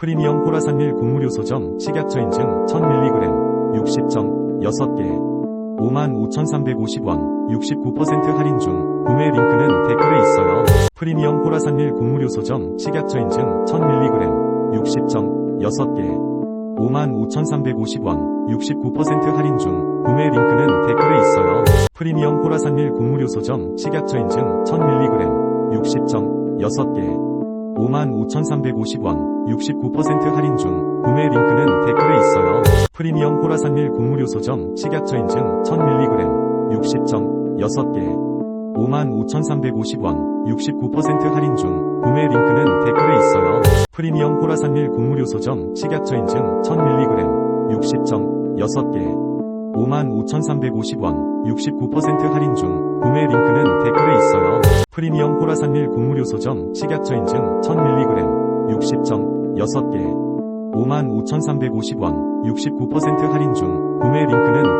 프리미엄 호라산밀 곡물효 소점 식약처 인증 1000mg 60점 6개 55,350원 69% 할인 중 구매 링크는 댓글에 있어요. 프리미엄 호라산밀 곡물효 소점 식약처 인증 1000mg 60점 6개 55,350원 69% 할인 중 구매 링크는 댓글에 있어요. 프리미엄 호라산밀 곡물효 소점 식약처 인증 1000mg 60점 6개 55,350원 69% 할인 중 구매 링크는 댓글에 있어요. 프리미엄 호라산밀 곡물효소점 식약처 인증 1000mg 60점 6개 55,350원 69% 할인 중 구매 링크는 댓글에 있어요. 프리미엄 호라산밀 곡물효소점 식약처 인증 1000mg 60점 6개 55,350원 69% 할인 중 프리미엄 호라산밀 곡물효소점 식약처 인증 1000mg 60점 6개. 55,350원 69% 할인 중 구매 링크는 댓